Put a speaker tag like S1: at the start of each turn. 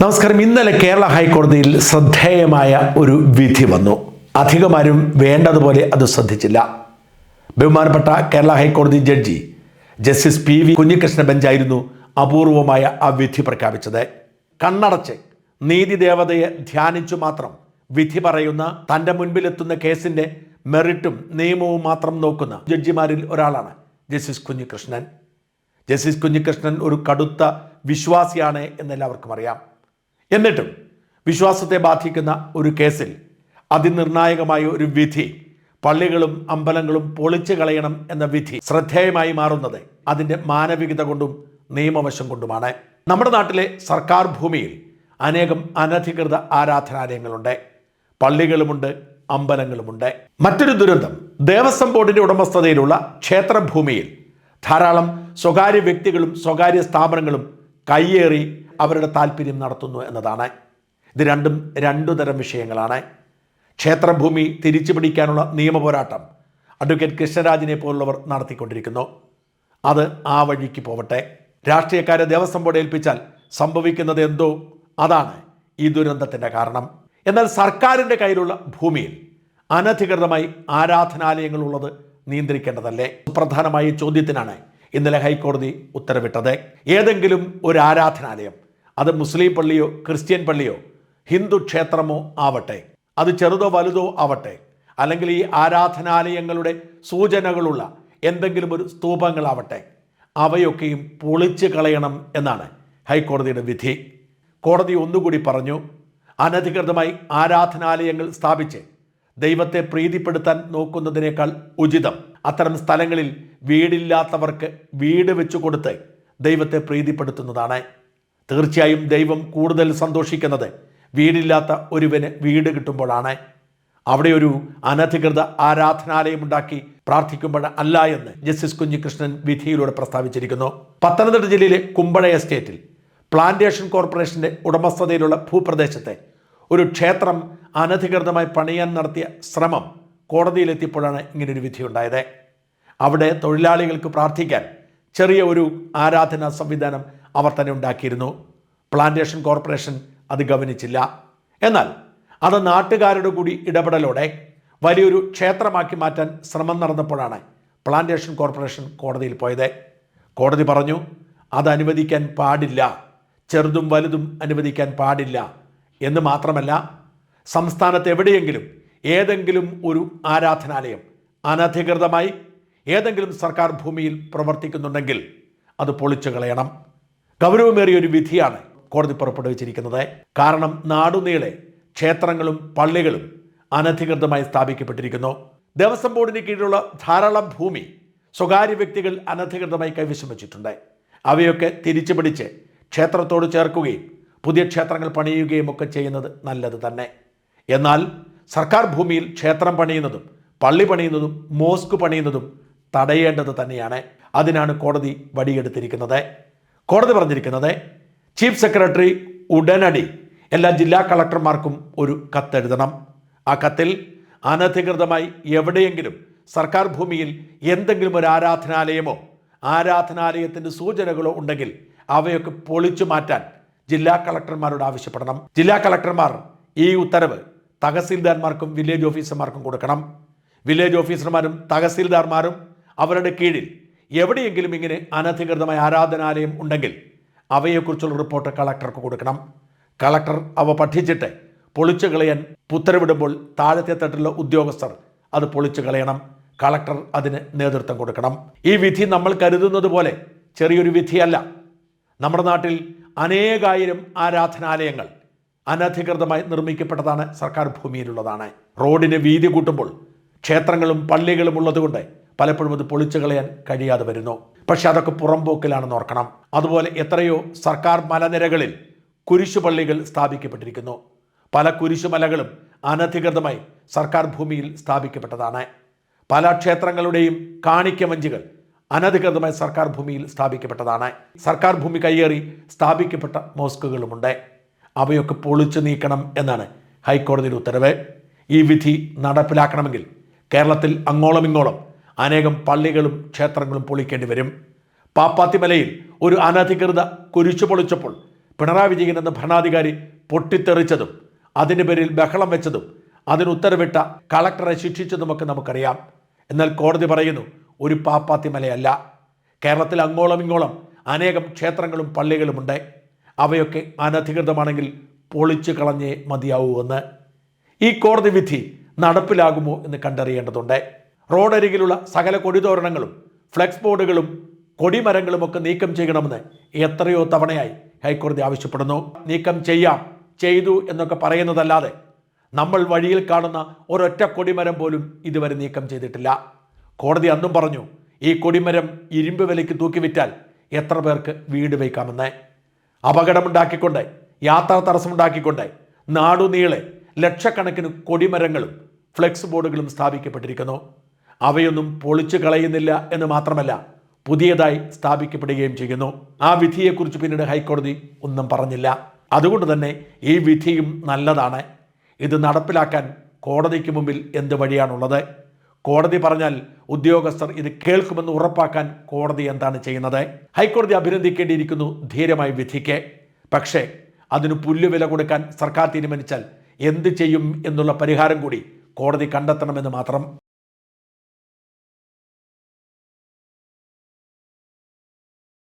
S1: നമസ്കാരം. ഇന്നലെ കേരള ഹൈക്കോടതിയിൽ ശ്രദ്ധേയമായ ഒരു വിധി വന്നു. അധികമാരും വേണ്ടതുപോലെ അത് ശ്രദ്ധിച്ചില്ല. ബഹുമാനപ്പെട്ട കേരള ഹൈക്കോടതി judge justice P V Kunhikrishna ബെഞ്ചായിരുന്നു അപൂർവമായ ആ വിധി പ്രഖ്യാപിച്ചത്. കണ്ണടച്ച് നീതി ദേവതയെ ധ്യാനിച്ചു മാത്രം വിധി പറയുന്ന തന്റെ മുൻപിലെത്തുന്ന കേസിന്റെ മെറിറ്റും നിയമവും മാത്രം നോക്കുന്ന ജഡ്ജിമാരിൽ ഒരാളാണ് ജസ്റ്റിസ് കുഞ്ഞികൃഷ്ണൻ. ജസ്റ്റിസ് കുഞ്ഞികൃഷ്ണൻ ഒരു കടുത്ത വിശ്വാസിയാണ് എന്നെല്ലാവർക്കും അറിയാം. എന്നിട്ടും വിശ്വാസത്തെ ബാധിക്കുന്ന ഒരു കേസിൽ അതിനിർണായകമായ ഒരു വിധി പള്ളികളും അമ്പലങ്ങളും പൊളിച്ചു കളയണം എന്ന വിധി ശ്രദ്ധേയമായി മാറുന്നത് അതിന്റെ മാനവികത കൊണ്ടും നിയമവശം കൊണ്ടുമാണ്. നമ്മുടെ നാട്ടിലെ സർക്കാർ ഭൂമിയിൽ അനേകം അനധികൃത ആരാധനാലയങ്ങളുണ്ട്. പള്ളികളുമുണ്ട് അമ്പലങ്ങളുമുണ്ട്. മറ്റൊരു ദുരന്തം ദേവസ്വം ബോർഡിന്റെ ഉടമസ്ഥതയിലുള്ള ക്ഷേത്രഭൂമിയിൽ ധാരാളം സ്വകാര്യ വ്യക്തികളും സ്വകാര്യ സ്ഥാപനങ്ങളും കയ്യേറി അവരുടെ താല്പര്യം നടത്തുന്നു എന്നതാണ്. ഇത് രണ്ടും രണ്ടു തരം വിഷയങ്ങളാണ്. ക്ഷേത്രഭൂമി തിരിച്ചു പിടിക്കാനുള്ള നിയമപോരാട്ടം അഡ്വക്കേറ്റ് കൃഷ്ണരാജിനെ പോലുള്ളവർ നടത്തിക്കൊണ്ടിരിക്കുന്നു. അത് ആ വഴിക്ക് പോവട്ടെ. രാഷ്ട്രീയക്കാരെ ദേവസ്വം ബോർഡ് ഏൽപ്പിച്ചാൽ സംഭവിക്കുന്നത് എന്തോ അതാണ് ഈ ദുരന്തത്തിന്റെ കാരണം. എന്നാൽ സർക്കാരിന്റെ കയ്യിലുള്ള ഭൂമിയിൽ അനധികൃതമായി ആരാധനാലയങ്ങൾ ഉള്ളത് നിയന്ത്രിക്കേണ്ടതല്ലേ? സുപ്രധാനമായ ഈ ചോദ്യത്തിനാണ് ഇന്നലെ ഹൈക്കോടതി ഉത്തരവിട്ടത്. ഏതെങ്കിലും ഒരു ആരാധനാലയം അത് മുസ്ലിം പള്ളിയോ ക്രിസ്ത്യൻ പള്ളിയോ ഹിന്ദു ക്ഷേത്രമോ ആവട്ടെ. അത് ചെറുതോ വലുതോ ആവട്ടെ. അല്ലെങ്കിൽ ഈ ആരാധനാലയങ്ങളുടെ സൂചനകളുള്ള എന്തെങ്കിലും ഒരു സ്തൂപങ്ങളാവട്ടെ. അവയൊക്കെയും പൊളിച്ചു കളയണം എന്നാണ് ഹൈക്കോടതിയുടെ വിധി. കോടതി ഒന്നുകൂടി പറഞ്ഞു അനധികൃതമായി ആരാധനാലയങ്ങൾ സ്ഥാപിച്ച് ദൈവത്തെ പ്രീതിപ്പെടുത്താൻ നോക്കുന്നതിനേക്കാൾ ഉചിതം. അത്തരം സ്ഥലങ്ങളിൽ വീടില്ലാത്തവർക്ക് വീട് വെച്ചു കൊടുത്ത് ദൈവത്തെ പ്രീതിപ്പെടുത്തുന്നതാണ്. തീർച്ചയായും ദൈവം കൂടുതൽ സന്തോഷിക്കുന്നത് വീടില്ലാത്ത ഒരുവന് വീട് കിട്ടുമ്പോഴാണ്. അവിടെ ഒരു അനധികൃത ആരാധനാലയം ഉണ്ടാക്കി പ്രാർത്ഥിക്കുമ്പോൾ അല്ല എന്ന് ജസ്റ്റിസ് കുഞ്ഞികൃഷ്ണൻ വിധിയിലൂടെ പ്രസ്താവിച്ചിരിക്കുന്നു. പത്തനംതിട്ട ജില്ലയിലെ കുമ്പഴ എസ്റ്റേറ്റിൽ പ്ലാന്റേഷൻ കോർപ്പറേഷന്റെ ഉടമസ്ഥതയിലുള്ള ഭൂപ്രദേശത്തെ ഒരു ക്ഷേത്രം അനധികൃതമായി പണിയാൻ നടത്തിയ ശ്രമം കോടതിയിലെത്തിയപ്പോഴാണ് ഇങ്ങനൊരു വിധിയുണ്ടായത്. അവിടെ തൊഴിലാളികൾക്ക് പ്രാർത്ഥിക്കാൻ ചെറിയ ഒരു ആരാധനാ സംവിധാനം അവർ തന്നെ ഉണ്ടാക്കിയിരുന്നു. പ്ലാന്റേഷൻ കോർപ്പറേഷൻ അത് ഗവനിച്ചില്ല. എന്നാൽ അത് നാട്ടുകാരുടെ കൂടി ഇടപെടലോടെ വലിയൊരു ക്ഷേത്രമാക്കി മാറ്റാൻ ശ്രമം നടന്നപ്പോഴാണ് പ്ലാന്റേഷൻ കോർപ്പറേഷൻ കോടതിയിൽ പോയത്. കോടതി പറഞ്ഞു അത് അനുവദിക്കാൻ പാടില്ല. ചെറുതും വലുതും അനുവദിക്കാൻ പാടില്ല. എന്ന് മാത്രമല്ല സംസ്ഥാനത്ത് എവിടെയെങ്കിലും ഏതെങ്കിലും ഒരു ആരാധനാലയം അനധികൃതമായി ഏതെങ്കിലും സർക്കാർ ഭൂമിയിൽ പ്രവർത്തിക്കുന്നുണ്ടെങ്കിൽ അത് പൊളിച്ചു കളയണം ഗൗരവമേറിയ ഒരു വിധിയാണ് കോടതി പുറപ്പെടുവിച്ചിരിക്കുന്നത് കാരണം നാടുനീളെ ക്ഷേത്രങ്ങളും പള്ളികളും അനധികൃതമായി സ്ഥാപിക്കപ്പെട്ടിരിക്കുന്നു. ദേവസ്വം ബോർഡിന് കീഴിലുള്ള ധാരാളം ഭൂമി സ്വകാര്യ വ്യക്തികൾ അനധികൃതമായി കൈവശം വച്ചിട്ടുണ്ട്. അവയൊക്കെ തിരിച്ചു പിടിച്ച് ക്ഷേത്രത്തോട് ചേർക്കുകയും പുതിയ ക്ഷേത്രങ്ങൾ പണിയുകയും ഒക്കെ ചെയ്യുന്നത് നല്ലത് തന്നെ. എന്നാൽ സർക്കാർ ഭൂമിയിൽ ക്ഷേത്രം പണിയുന്നതും പള്ളി പണിയുന്നതും മോസ്ക് പണിയുന്നതും തടയേണ്ടത് തന്നെയാണ്. അതിനാണ് കോടതി വടിയെടുത്തിരിക്കുന്നത്. കോടതി പറഞ്ഞിരിക്കുന്നത് ചീഫ് സെക്രട്ടറി ഉടനടി എല്ലാ ജില്ലാ കളക്ടർമാർക്കും ഒരു കത്തെഴുതണം. ആ കത്തിൽ അനധികൃതമായി എവിടെയെങ്കിലും സർക്കാർ ഭൂമിയിൽ എന്തെങ്കിലും ഒരു ആരാധനാലയമോ ആരാധനാലയത്തിന്റെ സൂചനകളോ ഉണ്ടെങ്കിൽ അവയൊക്കെ പൊളിച്ചു മാറ്റാൻ ജില്ലാ കളക്ടർമാരോട് ആവശ്യപ്പെടണം. ജില്ലാ കളക്ടർമാർ ഈ ഉത്തരവ് തഹസീൽദാർമാർക്കും വില്ലേജ് ഓഫീസർമാർക്കും കൊടുക്കണം. വില്ലേജ് ഓഫീസർമാരും തഹസീൽദാർമാരും അവരുടെ കീഴിൽ എവിടെയെങ്കിലും ഇങ്ങനെ അനധികൃതമായ ആരാധനാലയം ഉണ്ടെങ്കിൽ അവയെക്കുറിച്ചുള്ള റിപ്പോർട്ട് കളക്ടർക്ക് കൊടുക്കണം. കളക്ടർ അവ പഠിച്ചിട്ട് പൊളിച്ചു കളയാൻ ഉത്തരവിടുമ്പോൾ താഴത്തെ തട്ടിലുള്ള ഉദ്യോഗസ്ഥർ അത് പൊളിച്ചു കളയണം. കളക്ടർ അതിന് നേതൃത്വം കൊടുക്കണം. ഈ വിധി നമ്മൾ കരുതുന്നത് പോലെ ചെറിയൊരു വിധിയല്ല. നമ്മുടെ നാട്ടിൽ അനേകായിരം ആരാധനാലയങ്ങൾ അനധികൃതമായി നിർമ്മിക്കപ്പെട്ടതാണ് സർക്കാർ ഭൂമിയിലുള്ളതാണ്. റോഡിന് വീതി കൂട്ടുമ്പോൾ ക്ഷേത്രങ്ങളും പള്ളികളും ഉള്ളതുകൊണ്ട് പലപ്പോഴും അത് പൊളിച്ചു കളയാൻ കഴിയാതെ വരുന്നു. പക്ഷെ അതൊക്കെ പുറംപോക്കിലാണെന്ന് ഓർക്കണം. അതുപോലെ എത്രയോ സർക്കാർ മലനിരകളിൽ കുരിശുപള്ളികൾ സ്ഥാപിക്കപ്പെട്ടിരിക്കുന്നു. പല കുരിശുമലകളും അനധികൃതമായി സർക്കാർ ഭൂമിയിൽ സ്ഥാപിക്കപ്പെട്ടതാണ്. പല ക്ഷേത്രങ്ങളുടെയും കാണിക്കമഞ്ചികൾ അനധികൃതമായി സർക്കാർ ഭൂമിയിൽ സ്ഥാപിക്കപ്പെട്ടതാണ്. സർക്കാർ ഭൂമി കയ്യേറി സ്ഥാപിക്കപ്പെട്ട മോസ്കുകളുമുണ്ട്. അവയൊക്കെ പൊളിച്ചു നീക്കണം എന്നാണ് ഹൈക്കോടതിയുടെ ഉത്തരവ്. ഈ വിധി നടപ്പിലാക്കണമെങ്കിൽ കേരളത്തിൽ അങ്ങോളം ഇങ്ങോളം അനേകം പള്ളികളും ക്ഷേത്രങ്ങളും പൊളിക്കേണ്ടി വരും. പാപ്പാത്തിമലയിൽ ഒരു അനധികൃത കുരിശു പൊളിച്ചപ്പോൾ പിണറായി വിജയൻ എന്ന ഭരണാധികാരി പൊട്ടിത്തെറിച്ചതും അതിന്റെ പേരിൽ ബഹളം വെച്ചതും അതിന് ഉത്തരവിട്ട കളക്ടറെ ശിക്ഷിച്ചതുമൊക്കെ നമുക്കറിയാം. എന്നാൽ കോടതി പറയുന്നു ഒരു പാപ്പാത്തിമലയല്ല. കേരളത്തിൽ അങ്ങോളം ഇങ്ങോളം അനേകം ക്ഷേത്രങ്ങളും പള്ളികളുമുണ്ട് അവയൊക്കെ അനധികൃതമാണെങ്കിൽ പൊളിച്ചു കളഞ്ഞേ മതിയാവൂ എന്ന്. ഈ കോടതി വിധി നടപ്പിലാകുമോ എന്ന് കണ്ടറിയേണ്ടതുണ്ട്. റോഡരികിലുള്ള സകല കൊടിതോരണങ്ങളും ഫ്ലെക്സ് ബോർഡുകളും കൊടിമരങ്ങളും ഒക്കെ നീക്കം ചെയ്യണമെന്ന് എത്രയോ തവണയായി ഹൈക്കോടതി ആവശ്യപ്പെടുന്നു. നീക്കം ചെയ്യാം ചെയ്തു എന്നൊക്കെ പറയുന്നതല്ലാതെ നമ്മൾ വഴിയിൽ കാണുന്ന ഒരൊറ്റ കൊടിമരം പോലും ഇതുവരെ നീക്കം ചെയ്തിട്ടില്ല. കോടതി അന്നും പറഞ്ഞു ഈ കൊടിമരം ഇരുമ്പ് വിലയ്ക്ക് തൂക്കിവിറ്റാൽ എത്ര പേർക്ക് വീട് വയ്ക്കാമെന്ന്. അപകടമുണ്ടാക്കിക്കൊണ്ട് യാത്രാ തടസ്സമുണ്ടാക്കിക്കൊണ്ട് നാടുനീളെ ലക്ഷക്കണക്കിന് കൊടിമരങ്ങളും ഫ്ലെക്സ് ബോർഡുകളും സ്ഥാപിക്കപ്പെട്ടിരിക്കുന്നു. അവയൊന്നും പൊളിച്ചു കളയുന്നില്ല എന്ന് മാത്രമല്ല പുതിയതായി സ്ഥാപിക്കപ്പെടുകയും ചെയ്യുന്നു. ആ വിധിയെക്കുറിച്ച് പിന്നീട് ഹൈക്കോടതി ഒന്നും പറഞ്ഞില്ല. അതുകൊണ്ട് തന്നെ ഈ വിധിയും നല്ലതാണ്. ഇത് നടപ്പിലാക്കാൻ കോടതിക്ക് മുമ്പിൽ എന്ത് വഴിയാണുള്ളത്? കോടതി പറഞ്ഞാൽ ഉദ്യോഗസ്ഥർ ഇത് കേൾക്കുമെന്ന് ഉറപ്പാക്കാൻ കോടതി എന്താണ് ചെയ്യുന്നത്? ഹൈക്കോടതി അഭിനന്ദിക്കേണ്ടിയിരിക്കുന്നു ധീരമായി വിധിക്ക്. പക്ഷേ അതിന് പുല്ലുവില കൊടുക്കാൻ സർക്കാർ തീരുമാനിച്ചാൽ എന്ത് ചെയ്യും എന്നുള്ള പരിഹാരം കൂടി കോടതി കണ്ടെത്തണമെന്ന് മാത്രം.